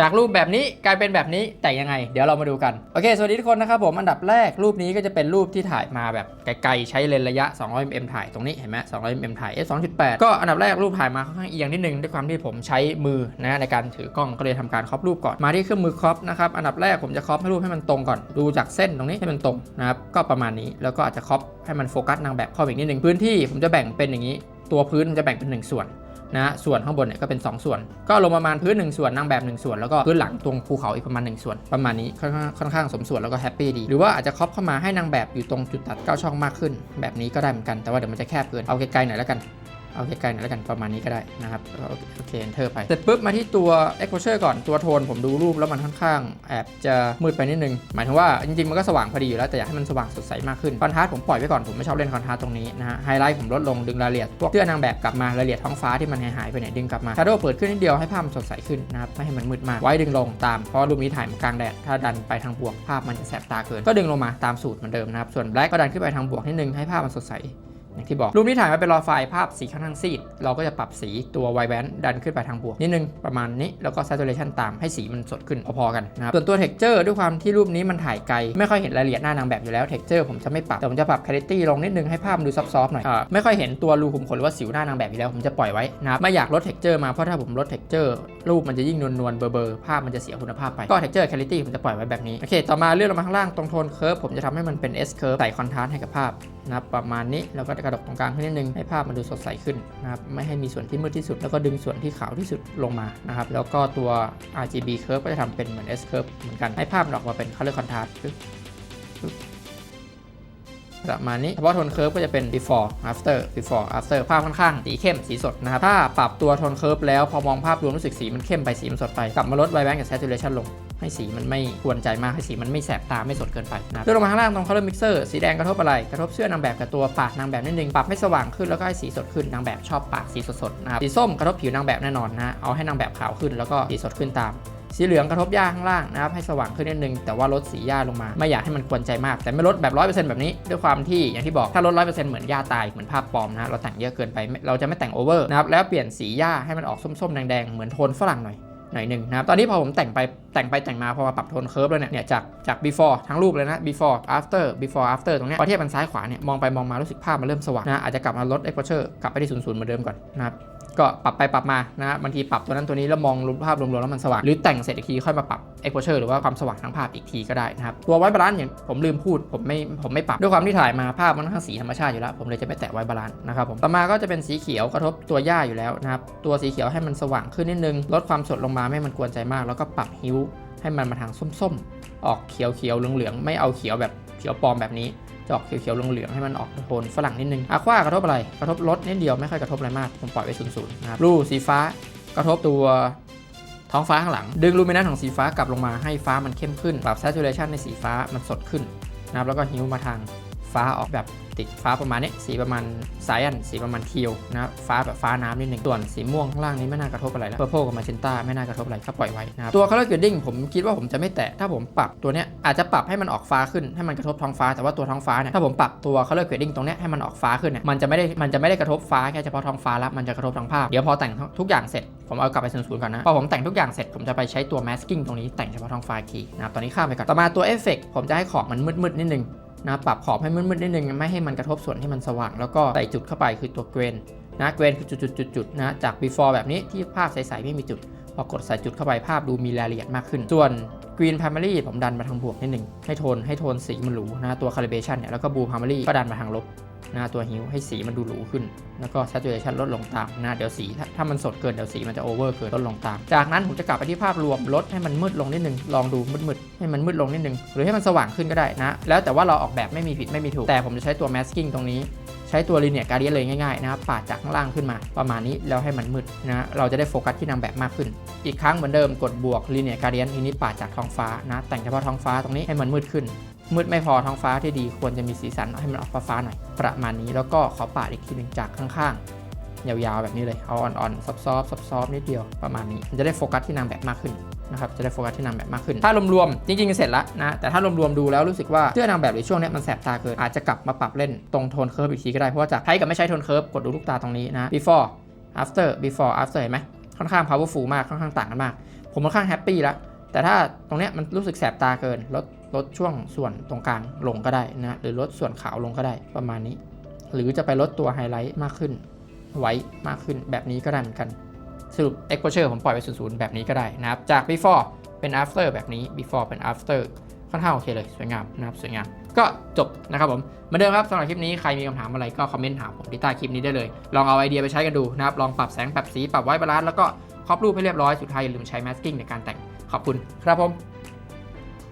จากรูปแบบนี้กลายเป็นแบบนี้แต่ยังไง เดี๋ยวเรามาดูกัน โอเค สวัสดีทุกคนนะครับผม อันดับแรกรูปนี้ก็จะเป็นรูปที่ถ่ายมาแบบไกลๆใช้เลนระยะ 200 mm ถ่ายตรงนี้เห็นไหม200 mm ถ่าย f 2.8ก็อันดับแรกรูปถ่ายมาค่อนข้างเอียงนิดนึงด้วยความที่ผมใช้มือนะในการถือกล้องก็เลยทำการครอปรูปก่อนมาที่เครื่องมือครอปนะครับอันดับแรกผมจะครอปให้รูปให้มันตรงก่อนดูจากเส้นตรงนี้ให้มันตรงนะครับก็ประมาณนี้แล้วก็อาจจะครอปให้มันโฟกัสนางแบบเข้าไปอีกนิดนึงพื้นที่ผมจะแบ่งเป็นอย่างนี้ ตัวพื้นมันจะแบ่งเป็นหนึ่งส่วน นะส่วนข้างบนเนี่ยก็เป็น 2 ส่วน ก็ลงประมาณพื้น1ส่วนนางแบบ 1 ส่วน แล้วก็พื้นหลังตรงภูเขาอีกประมาณ 1 ส่วน ประมาณนี้ค่อนข้างค่อนข้างสมส่วนแล้วก็แฮปปี้ดี หรือว่าอาจจะครอปเข้ามาให้นางแบบอยู่ตรงจุดตัด9ช่องมากขึ้น แบบนี้ก็ได้เหมือนกันแต่ว่าเดี๋ยวมันจะแคบเกินเอาไกลๆหน่อยแล้วกัน เอาไกลๆหน่อยแล้วกันประมาณนี้ก็ได้นะครับโอเคเค enter ไปเสร็จปุ๊บมาที่ตัว exposure ก่อนตัวโทนผมดูรูปแล้วมันค่อนข้างแอบจะมืดไปนิดนึง หมายถึงว่าจริงๆ มันก็สว่างพอดีอยู่แล้ว แต่อยากให้มันสว่างสดใสมากขึ้นคอนทราสต์ผมปล่อยไว้ก่อนผมไม่ชอบเล่นคอนทราสต์ตรงนี้นะฮะไฮไลท์ผมลดลงดึงรายละเอียดพวกเสื้อนางแบบกลับมารายละเอียดท้องฟ้าที่มันหายๆไปไหนดึงกลับมา shadow เปิดขึ้นนิดเดียวให้ภาพมันสดใสขึ้นนะครับไม่ให้มันมืดมากไว้ดึงลงตามเพราะรูปนี้ถ่ายมากลางแดดถ้าดันไปทางบวกภาพมันจะแสบตาเกินก็ดึงลงมาตามสูตรเหมือนเดิมนะครับส่วน black ก็ดันขึ้นไปทางบวกนิดนึงให้ภาพมันสดใส อย่างที่บอก รูปนี้ถ่ายมาเป็นรอไฟล์ภาพสีค่อนข้างซีด เราก็จะปรับสีตัวไวแบนดันขึ้นไปทางบวกนิดนึงประมาณนี้แล้วก็ saturation ตามให้สีมันสดขึ้นพอๆกันนะครับส่วนตัว texture ด้วยความที่รูปนี้มันถ่ายไกล ไม่ค่อยเห็นรายละเอียดหน้านางแบบอยู่แล้ว texture ผมจะไม่ปรับแต่ผมจะปรับ clarity ลงนิดนึงให้ภาพมันดูซอฟๆหน่อยอไม่ค่อยเห็นตัวรูขุมขนหรือว่าสิวหน้านางแบบอยู่แล้วผมจะปล่อยไว้นะครับไม่อยากลด texture มาเพราะถ้าผมลด texture รูปมันจะยิ่งนวลๆเบลอๆภาพมันจะเสียคุณภาพไปก็ texture clarity ผมจะปล่อยไว้แบบนี้โอเคต่อมาเลื่อนลงมาข้างล่างตรงโทน curve ผมจะทำให้มันเป็น S curve ใส่คอนทราสต์ให้กับภาพ นะครับประมาณนี้แล้วก็กระดกตรงกลางขึ้นนิดนึงให้ภาพมันดูสดใสขึ้นนะครับไม่ให้มีส่วนที่มืดที่สุด แล้วก็ดึงส่วนที่ขาวที่สุดลงมานะครับแล้วก็ตัว RGB curve ก็จะทำเป็นเหมือน S curve เหมือนกันให้ภาพมันออกมาเป็น color contrast ปึ๊บ ประมาณนี้เฉพาะโทนเคิร์ฟก็จะเป็น before after before after ภาพค่อนข้างสีเข้มสีสดนะครับ ถ้าปรับตัวโทนเคิร์ฟแล้วพอมองภาพรวมรู้สึกสีมันเข้มไปสีมันสดไป กลับมาลด vibrance กับ saturation ลง ให้สีมันไม่กวนใจมาก ให้สีมันไม่แสบตาไม่สดเกินไปนะเลื่อนลงมาข้างล่างตรง color mixer สีแดงกระทบอะไร กระทบเสื้อนางแบบกับตัวปากนางแบบนิดนึงปรับให้สว่างขึ้นแล้วก็ให้สีสดขึ้นนางแบบชอบปากสีสดๆนะครับสีส้มกระทบผิวนางแบบแน่นอนนะเอาให้นางแบบขาวขึ้นแล้วก็สีสดขึ้นตาม สีเหลืองกระทบหญ้าข้างล่างนะครับให้สว่างขึ้นนิดนึงแต่ว่าลดสีหญ้าลงมาไม่อยากให้มันกวนใจมาก แต่ไม่ลดแบบ100%แบบนี้ด้วยความที่อย่างที่บอกถ้าลด100%เหมือนหญ้าตายเหมือนภาพปลอมนะเราแต่งเยอะเกินไปเราจะไม่แต่งโอเวอร์นะครับแล้วเปลี่ยนสีหญ้าให้มันออกส้มๆแดงๆเหมือนโทนฝรั่งหน่อยหน่อยหนึ่งนะครับตอนนี้พอผมแต่งไปแต่งไปแต่งมาพอมาปรับโทนเคิร์ฟแล้วเนี่ยจากจาก before ทั้งรูปเลยนะ before after before after ตรงเนี้ยพอเทียบกันซ้ายขวาเนี่ยมองไปมองมารู้สึกภาพมันเริ่มสว่างนะอาจจะกลับมาลด exposure กลับไปที่ศูนย์ศูนย์เหมือนเดิมก่อนนะครับ ก็ปรับไปปรับมานะบางทีปรับตัวนั้นตัวนี้แล้วมองรูปภาพรวมๆแล้วมันสว่างหรือแต่งเสร็จอีกทีค่อยมาปรับ exposure หรือว่าความสว่างทั้งภาพอีกทีก็ได้นะครับตัวไวบาลานซ์อย่างผมลืมพูดผมไม่ผมไม่ปรับด้วยความที่ถ่ายมาภาพมันค่อนข้างสีธรรมชาติอยู่แล้ว ผมเลยจะไม่แตะไวบาลานซ์นะครับผมต่อมาก็จะเป็นสีเขียวกระทบตัวหญ้าอยู่แล้วนะครับตัวสีเขียวให้มันสว่างขึ้นนิดนึงลดความสดลงมาไม่ให้มันกวนใจมาก แล้วก็ปรับฮิ้วให้มันมาทางส้มๆ ออกเขียวเขียวๆเหลืองๆไม่เอาเขียวแบบเขียวปลอมแบบนี้ จะออกเขียวๆเหลืองๆให้มันออกโทนฝรั่งนิดนึงอะควากระทบอะไร กระทบรถนิดเดียวไม่ค่อยกระทบอะไรมากผมปล่อยไว้ศูนย์ศูนย์นะครับรูสีฟ้ากระทบตัวท้องฟ้าข้างหลัง ดึงลูมินัสของสีฟ้ากลับลงมาให้ฟ้ามันเข้มขึ้น ปรับ saturation ในสีฟ้ามันสดขึ้นนะครับแล้วก็ฮิ้วมาทาง ฟ้าออกแบบติดฟ้าประมาณนี้สีประมาณสายันสีประมาณเทียวนะฟ้าแบบฟ้าน้ำนิดหนึ่งส่วนสีม่วงข้างล่างนี้ไม่น่ากระทบอะไรแล้วเ u r p l e กับมาเ e นต้าไม่น่ากระทบอะไรก็ปล่อยไว้นะครับตัว color grading ผมคิดว่าผมจะไม่แตะถ้าผมปรับตัวเนี้ยอาจจะปรับให้มันออกฟ้าขึ้นให้มันกระทบท้องฟ้าแต่ว่าตัวท้องฟ้าเนี่ยถ้าผมปรับตัว color grading ตรงเนี้ยให้มันออกฟ้าขึ้นเนี่ยมันจะไม่ได้มันจะไม่ได้กระทบฟ้าแค่เฉพาะท้องฟ้าล้วมันจะกระทบทั้งภาพเดี๋ยวพอแต่งทุกอย่างเสร็จผมเอากลับไปศูนย์ก่อนนะ พอผมแต่งทุกอย่างเสร็จ ผมจะไปใช้ตัว masking ตรงนี้แต่งเฉพาะท้องฟ้าทีนะครับ ตอนนี้ข้ามไปก่อน ต่อมาตัว effect ผมจะให้ขอบมันมืดๆนิดนึง นะปรับขอบให้มืดๆนิดนึงไม่ให้มันกระทบส่วนที่มันสว่าง แล้วก็ใส่จุดเข้าไปคือตัวเกรนนะเกรนคือจุดๆๆนะจาก before แบบนี้ที่ภาพใสๆไม่มีจุดพอกดใส่จุดเข้าไปภาพดูมีรายละเอียดมากขึ้น ส่วน Green Primary ผมดันมาทางบวกนิดนึงให้โทนให้โทนสีมันหรูนะตัว Calibration เนี่ยแล้วก็ Blue Primary ก็ดันมาทางลบ นะตัวฮิวให้สีมันดูหรูขึ้น แล้วก็ saturation ลดลงตามนะเดี๋ยวสีถ้าถ้ามันสดเกินเดี๋ยวสีมันจะ over เกินลดลงตาม จากนั้นผมจะกลับไปที่ภาพรวมลดให้มันมืดลงนิดนึง ลองดูมืดๆให้มันมืดลงนิดนึง หรือให้มันสว่างขึ้นก็ได้นะ แล้วแต่ว่าเราออกแบบไม่มีผิดไม่มีถูก แต่ผมจะใช้ตัว masking ตรงนี้ใช้ตัว linear gradient เลยง่ายๆนะครับปาดจากข้างล่างขึ้นมา ประมาณนี้แล้วให้มันมืดนะเราจะได้โฟกัสที่นางแบบมากขึ้น อีกครั้งเหมือนเดิมกดบวก linear gradient ทีนี้ปาดจากท้องฟ้านะแต่งเฉพาะท้องฟ้าตรงนี้ให้มันมืดขึ้น มืดไม่พอท้องฟ้าที่ดีควรจะมีสีสันให้มันออกฟ้าๆหน่อยประมาณนี้แล้วก็ขอปาดอีกทีหนึ่งจากข้างๆ ยาวๆแบบนี้เลยเอาอ่อนๆซอฟๆซอฟๆนิดเดียวประมาณนี้มันจะได้โฟกัสที่นางแบบมากขึ้นนะครับจะได้โฟกัสที่นางแบบมากขึ้น ถ้ารวมๆจริงๆเสร็จแล้วนะแต่ถ้ารวมๆดูแล้วรู้สึกว่าเสื้อนางแบบในช่วงนี้มันแสบตาเกินอาจจะกลับมาปรับเล่นตรงโทนเคิร์ฟอีกทีก็ได้เพราะว่าจากใช้กับไม่ใช้โทนเคิร์ฟกดดูลูกตาตรงนี้นะ before after before after เห็นไหมค่อนข้าง powerful มากค่อนข้างต่างกันมาก ผมค่อนข้างแฮปปี้แล้ว แต่ถ้าตรงเนี้ยมันรู้สึกแสบตาเกินลดลดช่วงส่วนตรงกลางลงก็ได้นะหรือลดส่วนขาวลงก็ได้ประมาณนี้ หรือจะไปลดตัวไฮไลท์มากขึ้น ไว้มากขึ้นแบบนี้ก็ได้เหมือนกันสรุป exposure ผมปล่อยไปศูนย์แบบนี้ก็ได้นะครับจาก before เป็น after แบบนี้ before เป็น after ค่อนข้างโอเคเลย สวยงามนะครับสวยงาม ก็จบนะครับผมเหมือนเดิมครับสำหรับคลิปนี้ใครมีคำถามอะไรก็คอมเมนต์ถามผมที่ใต้คลิปนี้ได้เลย ลองเอาไอเดียไปใช้กันดูนะครับลองปรับแสงปรับสีปรับไว้บาลานซ์แล้วก็ครอบรูปให้เรียบร้อยสุดท้ายอย่าลืมใช้ masking ในการแต่ง ขอบคุณครับผม